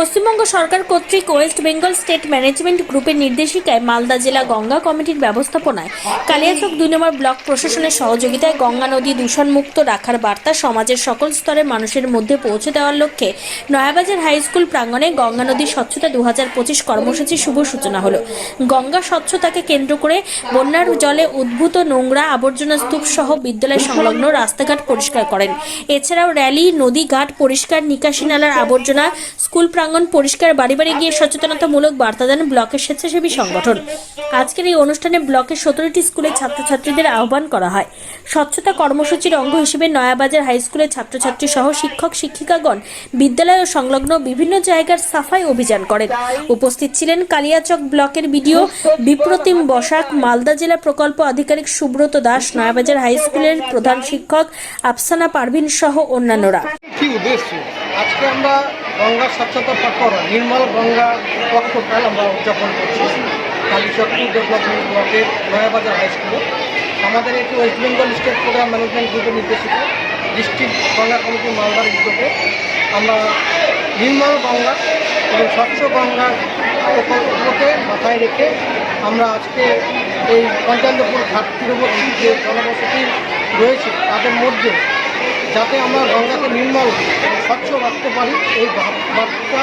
পশ্চিমবঙ্গ সরকার কর্তৃক West Bengal state management গ্রুপের নির্দেশিকায় মালদা জেলা গঙ্গা কমিটির ব্যবস্থাপনায় কালিয়াচক দুই নম্বর ব্লক প্রশাসনের সহযোগিতায় গঙ্গা নদী দূষণমুক্ত রাখার বার্তা সমাজের সকল স্তরের মানুষের মধ্যে পৌঁছে দেওয়ার লক্ষ্যে নয়াবাজার হাই স্কুল প্রাঙ্গণে গঙ্গা নদী স্বচ্ছতা দু হাজার পঁচিশ কর্মসূচি শুভ সূচনা হলো। গঙ্গা স্বচ্ছতাকে কেন্দ্র করে বন্যার জলে উদ্ভূত নোংরা আবর্জনা স্তূপ সহ বিদ্যালয় সংলগ্ন রাস্তাঘাট পরিষ্কার করেন। এছাড়াও র্যালি নদী ঘাট পরিষ্কার নিকাশি নালার আবর্জনা, স্কুল প্রাঙ্গণ পরিষ্কার বাড়ি বাড়ি গিয়ে সচেতনতামূলক বার্তা দেন ব্লকের স্বেচ্ছাসেবী সংগঠন। আজকের এই অনুষ্ঠানে ব্লকের সতেরোটি স্কুলের ছাত্রছাত্রীদের আহ্বান করা হয়। স্বচ্ছতা কর্মসূচির অঙ্গ হিসেবে নয়াবাজার হাই স্কুলের ছাত্রছাত্রী সহ শিক্ষক, শিক্ষিকাগণ, বিদ্যালয় ও সংলগ্ন বিভিন্ন জায়গার সাফাই অভিযান করেন। উপস্থিত ছিলেন কালিয়াচক ব্লকের বিডিও বিপ্রতিম বসাক, মালদা জেলা প্রকল্প আধিকারিক সুব্রত দাস, নয়াবাজার হাই স্কুলের প্রধান শিক্ষক আফসানা পারভিন সহ অন্যান্যরা। কি উদ্দেশ্য? আজকে আমরা গঙ্গা স্বচ্ছতা পক্ষর নির্মল গঙ্গা পক্ষকাল আমরা উদযাপন করছি। কালীচক্র ডেভেলপমেন্ট ব্লকের নয়াবাজার হাই স্কুলে। আমাদের একটি West Bengal state programme management গ্রুপের নির্দেশিত ডিস্ট্রিক্ট গঙ্গা কমিটি মালদার উদ্যোগে। আমরা নির্মল গঙ্গা এবং স্বচ্ছ গঙ্গার প্রকল্পকে মাথায় রেখে আমরা আজকে এই পঞ্চান্দপুর ঘাট তীরবর্তী যে জনবসতি রয়েছে, তাদের মধ্যে যাতে আমরা গঙ্গাকে নির্মল স্বচ্ছ রাখতে পারি এই বার্তা